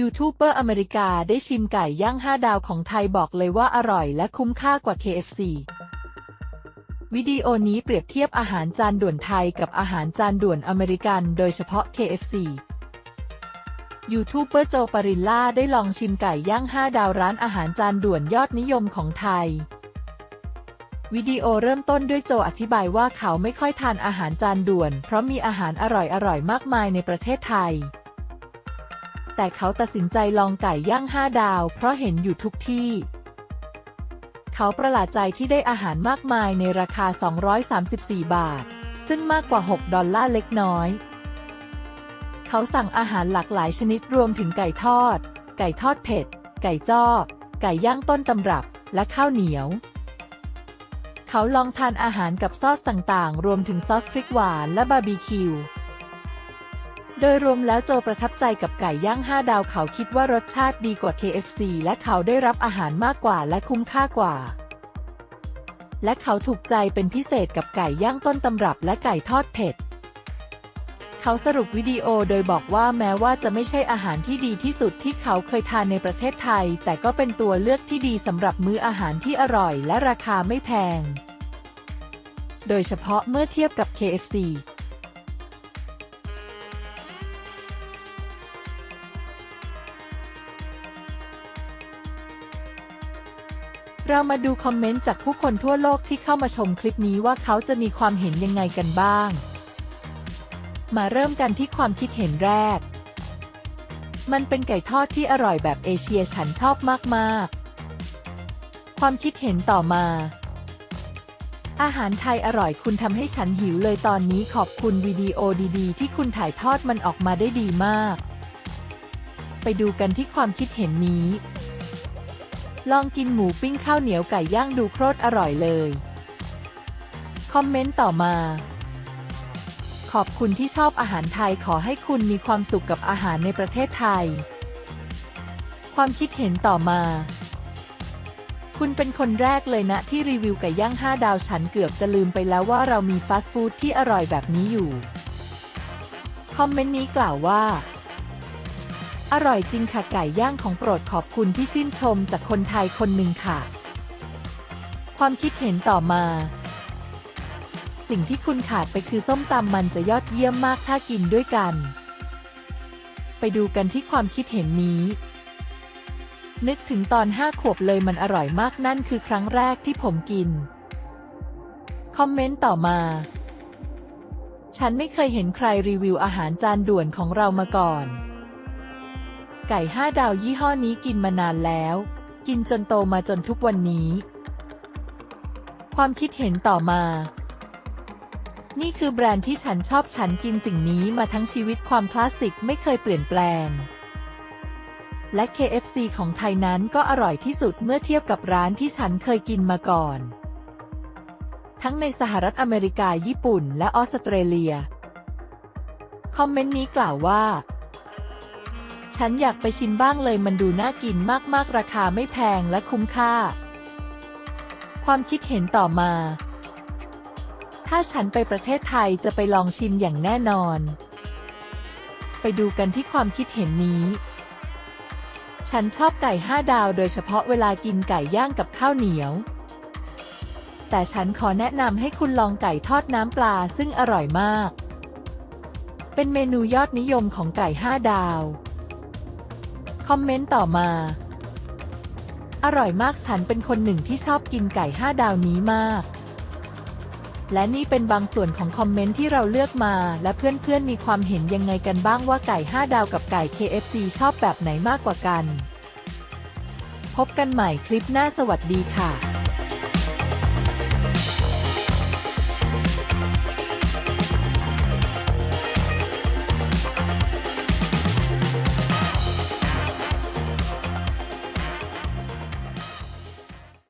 ยูทูบเบอร์อเมริกาได้ชิมไก่ย่าง 5 ดาวของไทยบอกเลยว่าอร่อยและคุ้มค่ากว่า KFC วิดีโอนี้เปรียบเทียบอาหารจานด่วนไทยกับอาหารจานด่วนอเมริกันโดยเฉพาะ KFC ยูทูบเบอร์โจปาริลล่าได้ลองชิมไก่ย่าง 5 ดาวร้านอาหารจานด่วนยอดนิยมของไทย วิดีโอเริ่มต้นด้วยโจอธิบายว่าเขาไม่ค่อยทานอาหารจานด่วน เพราะมีอาหารอร่อยๆมากมายในประเทศไทย แต่เขาตัดสินใจลองไก่ย่าง5ดาว เพราะเห็นอยู่ทุกที่ เขาประหลาดใจที่ได้อาหารมากมายในราคา 234 บาท ซึ่งมากกว่า 6 ดอลลาร์เล็กน้อย เขาสั่งอาหารหลากหลายชนิดรวมถึงไก่ทอด ไก่ทอดเผ็ด ไก่จ้อ ไก่ย่างต้นตำรับ และข้าวเหนียวเขาลองทานอาหารกับซอสต่างๆ รวมถึงซอสพริกหวานและบาร์บีคิว โดยรวมแล้วโจประทับใจกับไก่ย่าง 5 ดาวเขาคิดว่ารสชาติดีกว่า KFC และเขาได้รับอาหารมากกว่าและคุ้มค่ากว่า และเขาถูกใจเป็นพิเศษกับไก่ย่างต้นตำรับและไก่ทอดเผ็ด เขาสรุปวิดีโอโดยบอกว่าแม้ว่าจะไม่ใช่อาหารที่ดีที่สุดที่เขาเคยทานในประเทศไทย แต่ก็เป็นตัวเลือกที่ดีสำหรับมื้ออาหารที่อร่อยและราคาไม่แพง โดยเฉพาะเมื่อเทียบกับ KFC เรามาดูคอมเมนต์จากผู้คนทั่วโลกที่เข้ามาชมคลิปนี้ว่าเขาจะมีความเห็นยังไงกันบ้าง มาเริ่มกันที่ความคิดเห็นแรก มันเป็นไก่ทอดที่อร่อยแบบเอเชียฉันชอบมากๆ ความคิดเห็นต่อมา อาหารไทยอร่อยคุณทำให้ฉันหิวเลยตอนนี้ขอบคุณวิดีโอดีๆ ที่คุณถ่ายทอดมันออกมาได้ดีมาก ไปดูกันที่ความคิดเห็นนี้ ลองกินหมูปิ้งข้าวเหนียวไก่ย่างดูโคตรอร่อยเลย คอมเมนต์ต่อมา ขอบคุณที่ชอบอาหารไทยขอให้คุณมีความสุขกับอาหารในประเทศไทย ความคิดเห็นต่อมา คุณเป็นคนแรกเลยนะที่รีวิวไก่ย่าง 5 ดาวฉันเกือบจะลืมไปแล้วว่าเรามีฟาสต์ฟู้ดที่อร่อยแบบนี้อยู่ คอมเมนต์นี้กล่าวว่า อร่อยจริงค่ะไก่ย่างของโปรดขอบคุณที่ชื่นชมจากคนไทยคนหนึ่งค่ะ ความคิดเห็นต่อมา สิ่งที่คุณขาดไปคือส้มตำมันจะยอดเยี่ยมมากถ้ากินด้วยกัน ไปดูกันที่ความคิดเห็นนี้ นึกถึงตอนห้าขวบเลยมันอร่อยมากนั่นคือครั้งแรกที่ผมกิน คอมเมนต์ต่อมาฉันไม่เคยเห็นใครรีวิวอาหารจานด่วนของเรามาก่อน ไก่ห้าดาวยี่ห้อนี้กินมานานแล้ว กินจนโตมาจนทุกวันนี้ ความคิดเห็นต่อมา นี่คือแบรนด์ที่ฉันชอบฉันกินสิ่งนี้มาทั้งชีวิตความคลาสสิกไม่เคยเปลี่ยนแปลง และ KFC ของไทยนั้นก็อร่อยที่สุดเมื่อเทียบกับร้านที่ฉันเคยกินมาก่อน ทั้งในสหรัฐอเมริกาญี่ปุ่น และออสเตรเลีย คอมเมนต์นี้กล่าวว่า ฉันอยากไปชิมบ้างเลยมันดูน่ากินมากๆ ราคาไม่แพงและคุ้มค่า ความคิดเห็นต่อมา ถ้าฉันไปประเทศไทยจะไปลองชิมอย่างแน่นอน ไปดูกันที่ความคิดเห็นนี้ ฉันชอบไก่ห้าดาวโดยเฉพาะเวลากินไก่ย่างกับข้าวเหนียว แต่ฉันขอแนะนำให้คุณลองไก่ทอดน้ำปลาซึ่งอร่อยมากเป็นเมนูยอดนิยมของไก่ห้าดาว คอมเมนต์ต่อมา อร่อยมากฉันเป็นคนหนึ่งที่ชอบกินไก่ห้าดาวนี้มาก และนี่เป็นบางส่วนของคอมเมนต์ที่เราเลือกมา และเพื่อนๆมีความเห็นยังไงกันบ้างว่าไก่ห้าดาวกับไก่ KFC ชอบแบบไหนมากกว่ากัน พบกันใหม่คลิปหน้าสวัสดีค่ะ